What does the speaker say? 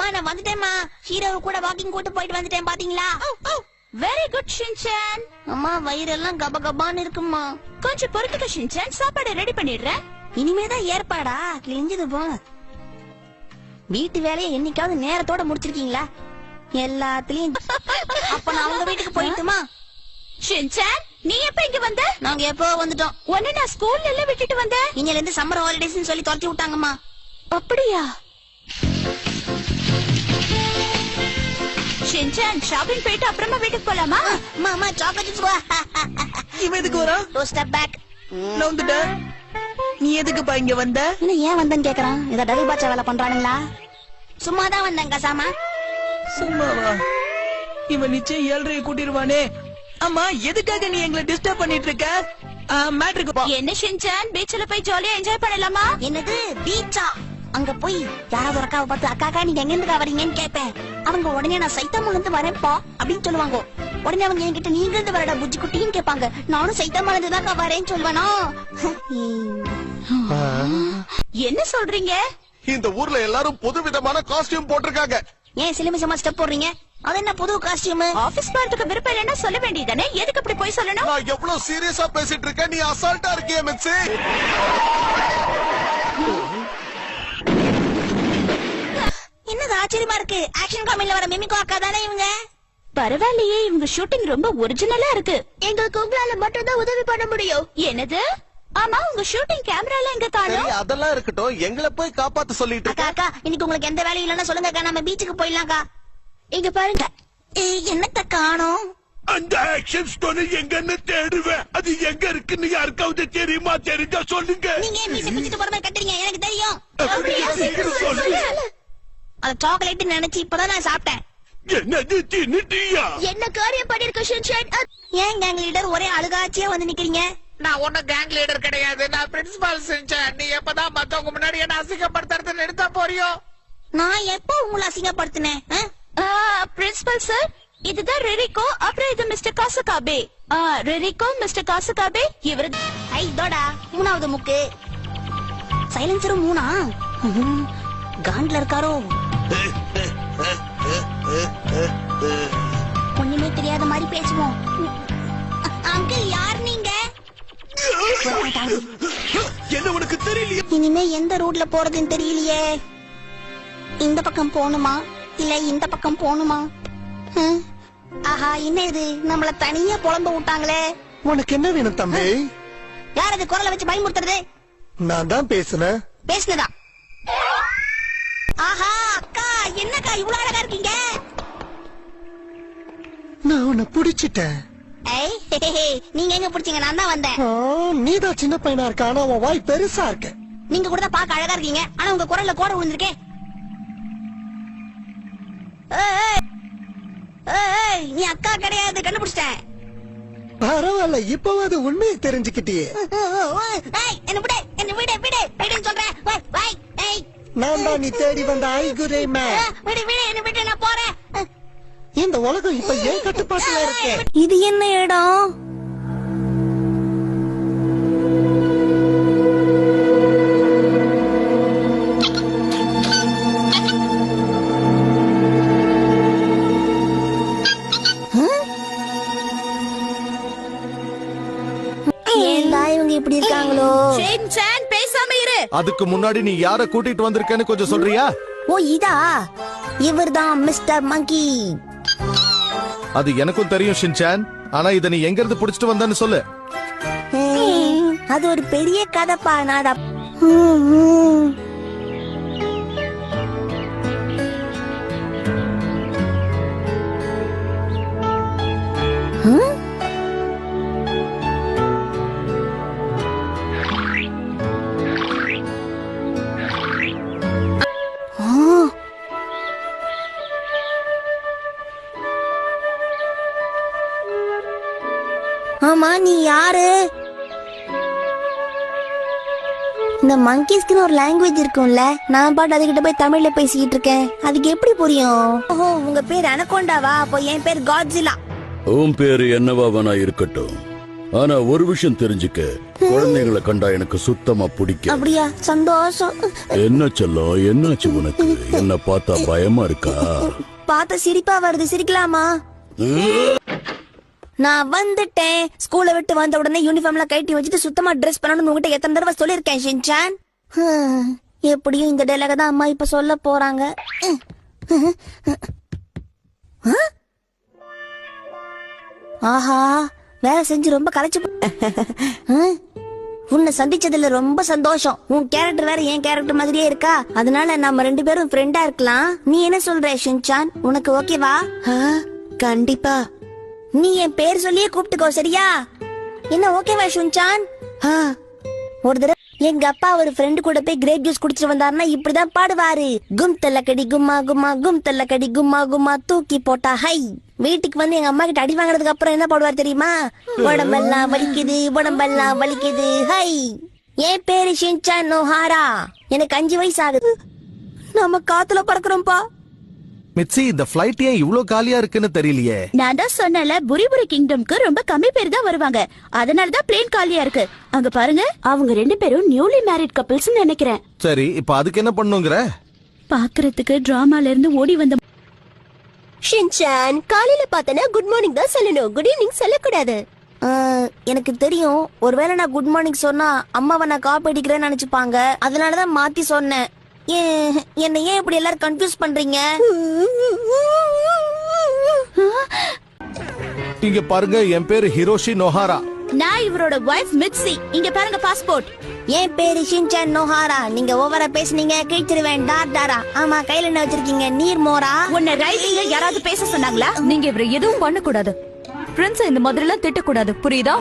அம்மா நான் வந்துட்டேம்மா. ஹீரோ கூட வாக்கிங் கூட்டு போயிட்டு வந்துட்டேன் பாத்தீங்களா? வெரி குட் ஷின்சான் அம்மா வயிறெல்லாம் கப கபான்னு இருக்கும்மா. கொஞ்சம் பொறுத்துக்க ஷின்சான் சாப்பாடு ரெடி பண்ணிடுறேன். இனிமேதான் ஏற்பாடா? கிழிஞ்சது போ. வீட்டு வேலையை என்னைக்காவது நேரத்தோட முடிச்சிருக்கீங்களா? எல்லாத்துலயும். அப்ப நான் அவங்க வீட்டுக்கு போயிட்டுமா? ஷின்சான் நீ எப்ப இங்க வந்த? நாங்க எப்போ வந்துட்டோம். உன்னை நான் ஸ்கூல்ல எல்லாம் விட்டுட்டு வந்தேன். இன்னையில இருந்து சம்மர் ஹாலிடேஸ் சொல்லி துரத்தி விட்டாங்கம்மா. அப்படியா? ஷின்சான் ஷாப்பிங் போயிட்டு அப்புறமா வீட்டுக்கு போலாமா? அம்மா சாக்லேட்ஸ் இவன் எதுக்கு வரா டூ ஸ்டெப் பேக் நான் வந்துட்டேன். நீ எதுக்குப்பா இங்க வந்த? இன்னும் ஏன் வந்தேன்னு கேக்குறான்? இத டபுள் பாச்சா வேலை பண்றானுங்களா? சும்மா தான் வந்தேன் கசாமா சும்மாவா? இவன் நிச்சயம் ஏழ்றைய கூட்டிடுவானே. அம்மா எதுக்காக நீ எங்களை டிஸ்டர்ப் பண்ணிட்டு இருக்க மேட்ருக்கு போ. என்ன ஷின்சான் பீச்ல போய் ஜாலியா என்ஜாய் பண்ணலாமா? என்னது? பீச்சா அங்க போய் யாராவது ஒரு அக்காவை பார்த்து அக்கா அக்கா நீங்க எங்க இருந்து வரீங்கன்னு கேட்பேன். அவங்க உடனே நான் சைத்தாமல இருந்து வரேன்ப்பா அப்படின்னு சொல்லுவாங்க. உடனே அவங்க என்கிட்ட நீங்க இருந்து வரடா புஜ்ஜி குட்டின்னு கேட்பாங்க. நானும் சைத்தாமல இருந்து தான் வரேன்னு சொல்வேனா என்ன சொல்றீங்க? இந்த ஊர்ல எல்லாரும் புது விதமான காஸ்டியூம் போட்டிருக்காங்க. ஏன் சிலிமிசமா ஸ்டெப் போடுறீங்க? அது என்ன புது காஸ்டியூம் ஆபீஸ் போறதுக்கு விருப்பம் இல்லைன்னா சொல்ல வேண்டியதானே எதுக்கு அப்படி போய் சொல்லணும்? நான் எவ்வளவு சீரியஸா பேசிட்டு இருக்கேன்? நீ அசால்ட்டா இருக்கிய மிக்ஸி என்னது ஆச்சரியமா இருக்கு? ஆக்ஷன் காமெடில வர மிமிகோ அக்கா தானே இவங்க? பரவாயில்லையே இவங்க ஷூட்டிங் ரொம்ப ஒரிஜினலா இருக்கு. எங்களுக்கு உங்களால மட்டும் தான் உதவி பண்ண முடியும். என்னது? ஆமா உங்க ஷூட்டிங் கேமரால எங்க காணோம் அதெல்லாம் இருக்கட்டும். எங்களை போய் காப்பாத்த சொல்லிட்டு அக்கா அக்கா இன்னைக்கு உங்களுக்கு எந்த வேலையும் இல்லைன்னா சொல்லுங்க அக்கா. நம்ம பீச்சுக்கு போயிடலாம்க்கா. இங்க பாருங்க. ஏய், என்னத்த காணோம்? அந்த ஆக்ஷன் ஸ்டோன் எங்கன்னு தேடுவேன். அது எங்க இருக்குன்னு யாருக்காவது தெரியுமா? தெரிஞ்சா சொல்லுங்க. நீங்க மீசை பிடிச்சிட்டு போற மாதிரி கட்டுறீங்க? எனக்கு தெரியும். சொல்லுங்க. அது சாக்லேட் நினைச்சு இப்பதான் நான் சாப்பிட்டேன். என்னது தின்னுட்டியா என்ன காரியம் பண்ணிருக்க ஷின்ஷான் ஏன் கேங் லீடர் ஒரே அழுகாச்சியா வந்து நிக்கிறீங்க? நான் ஒன்னும் கேங் லீடர் கிடையாது. நான் பிரின்சிபால் செஞ்சேன் நீ எப்பதான் மத்தவங்க முன்னாடி என்ன அசிங்கப்படுத்துறது நிறுத்த போறியோ? நான் எப்போ உங்களை அசிங்கப்படுத்தினேன்? பிரின்சிபல் சார் இதுதான் ரெரிகோ அப்புறம் இது மிஸ்டர் காசுகாபே. ரெரிகோ மிஸ்டர் காசுகாபே இவரு ஐ தோடா மூணாவது முக்கு. சைலன்சரும் மூணா. காண்ட்ல இருக்காரோ? ஒண்ணுமே தெரியாத மாதிரி பேசுவோம். அங்கிள் யார் நீங்க? என்ன உனக்கு தெரியலையா? இனிமே எந்த ரூட்ல போறதுன்னு தெரியலையே. இந்த பக்கம் போகணுமா? இல்ல இந்த பக்கம் போகணுமா. ஆஹா என்ன இது? நம்மள தனியா புலம்ப விட்டாங்களே. உனக்கு என்ன வேணும் தம்பி? யார் அது குரலை வச்சு பயமுறுத்துறது? நான் தான் பேசுனேன். பேசுனதா? ஆஹா என்னக்கா இவ்வளவு அழகா இருக்கீங்க? நான் உன்னை புடிச்சிட்டேன். நீங்க எங்க பிடிச்சீங்க? நான் தான் வந்தேன். நீதான் சின்ன பையனா இருக்க ஆனா உன் வாய் பெருசா இருக்கு. நீங்க கூட தான் பார்க்க அழகா இருக்கீங்க. ஆனா உங்க குரல்ல கோட விழுந்திருக்கே. நீ அக்கா கிடையாது கண்டுபிடிச்சிட்டேன். பரவாயில்ல இப்பவாது உண்மையை தெரிஞ்சுக்கிட்டியே. என்ன விடு என்ன விடு விடு விடுன்னு சொல்றேன் வை, வை, ஏய். தான் நீ தேடி வந்த ஐகுரே விடு விடு என்ன விட்டு நான் போறேன். இந்த உலகம் இப்ப ஏன் கட்டுப்பாட்டுல இருக்கு? இது என்ன இடம் இவங்க இப்படி இருக்காங்களோ? பேசாம இரு. அதுக்கு முன்னாடி நீ யார கூட்டிட்டு வந்திருக்கேன்னு கொஞ்சம் சொல்றியா? ஓ இதா? இவர்தான் மிஸ்டர் மங்கி. அது எனக்கும் தெரியும் ஷின்சான். ஆனா இத நீ எங்க இருந்து புடிச்சிட்டு வந்தன்னு சொல்லு. அது ஒரு பெரிய கதைப்பா நாடா. ஆமா நீ யாரு? இந்த மங்கீஸ்க்குன்னு ஒரு லாங்குவேஜ் இருக்கும்ல நான் பாட்டு அதுகிட்ட போய் தமிழ்ல பேசிக்கிட்டு இருக்கேன். அதுக்கு எப்படி புரியும்? ஓஹோ உங்க பேர் அனகோண்டாவா? அப்போ என் பேர் காட்ஸிலா உன் பேரு என்னவாவனா இருக்கட்டும். ஆனா ஒரு விஷயம் தெரிஞ்சுக்க. குழந்தைகளை கண்டா எனக்கு சுத்தமா பிடிக்கும் அப்படியா? சந்தோஷம். என்ன செல்லம்? என்னாச்சு உனக்கு? என்ன பார்த்தா பயமா இருக்கா? பார்த்த சிரிப்பா வருது. சிரிக்கலாமா? நான் வந்துட்டேன். ஸ்கூலை விட்டு வந்த உடனே யூனிஃபார்ம்ல கட்டி வச்சுட்டு சுத்தமா ட்ரெஸ் பண்ணணும்னு உங்ககிட்ட எத்தனை தடவை சொல்லிருக்கேன் ஷின்சான்? எப்படியும் இந்த டைலாக தான் அம்மா இப்ப சொல்ல போறாங்க. ஆஹா வேலை செஞ்சு ரொம்ப கலைச்சு உன்னை சந்திச்சதுல ரொம்ப சந்தோஷம். உன் கேரக்டர் வேற என் கேரக்டர் மாதிரியே இருக்கா? அதனால நம்ம ரெண்டு பேரும் ஃப்ரெண்டா இருக்கலாம். நீ என்ன சொல்ற ஷின்சான்? உனக்கு ஓகேவா கண்டிப்பா. நீ என் பேர் சொல்லியே கூப்பிட்டுக்கோ சரியா? என்ன ஓகேவா ஷின்சான்? ஒரு தடவை எங்க அப்பா ஒரு ஃப்ரெண்டு கூட போய் கிரேப் ஜூஸ் குடிச்சிட்டு வந்தாருன்னா இப்படிதான் பாடுவாரு. கும் தள்ளக்கடி கும்மா கும்மா கும் தள்ளக்கடி கும்மா கும்மா தூக்கி போட்டா ஹை. வீட்டுக்கு வந்து எங்க அம்மா கிட்ட அடி வாங்குறதுக்கு அப்புறம் என்ன பாடுவார் தெரியுமா? உடம்பெல்லாம் வலிக்குது உடம்பெல்லாம் வலிக்குது ஹை. என் பேரு ஷின்சான் நோஹாரா. எனக்கு அஞ்சு வயசு ஆகுது. நம்ம காத்துல பறக்குறோம்ப்பா. மிச்சி இந்த பிளைட் ஏன் இவ்ளோ காலியா இருக்குன்னு தெரியலையே. நான் தான் சொன்னல புரிபுரி கிங்டம்க்கு ரொம்ப கம்மி பேர் தான் வருவாங்க. அதனால தான் பிளேன் காலியா இருக்கு. அங்க பாருங்க அவங்க ரெண்டு பேரும் நியூலி மேரிட் கப்பிள்ஸ் நினைக்கிறேன். சரி இப்ப அதுக்கு என்ன பண்ணுங்கிற? பாக்குறதுக்கு டிராமால இருந்து ஓடி வந்த ஷின்சான் காலையில பார்த்தனா குட் மார்னிங் தான் சொல்லணும். குட் ஈவினிங் சொல்லக்கூடாது. எனக்கு தெரியும். ஒருவேளை நான் குட் மார்னிங் சொன்னா அம்மாவை நான் காப்பி அடிக்கிறேன்னு நினைச்சுப்பாங்க. அதனாலதான் மாத்தி சொன்னேன். என்ன ஏன் இப்படி எல்லாரும் கன்ஃபியூஸ் பண்றீங்க? இங்க பாருங்க என் பேரு ஹிரோஷி நோஹாரா. நான் இவரோட வைஃப் மிட்சி இங்க பாருங்க பாஸ்போர்ட் என் பேரு ஷின்சான் நோஹாரா. நீங்க ஓவரா பேசுனீங்க கிழிச்சிருவேன் டார் டாரா. ஆமா கையில என்ன வச்சிருக்கீங்க? நீர் மோரா? உன்னை ரைட்டிங்க யாராவது பேச சொன்னாங்களா? நீங்க இவரை எதுவும் பண்ண கூடாது பிரின்ஸ் இந்த மாதிரி எல்லாம் திட்டக்கூடாது. புரியுதா?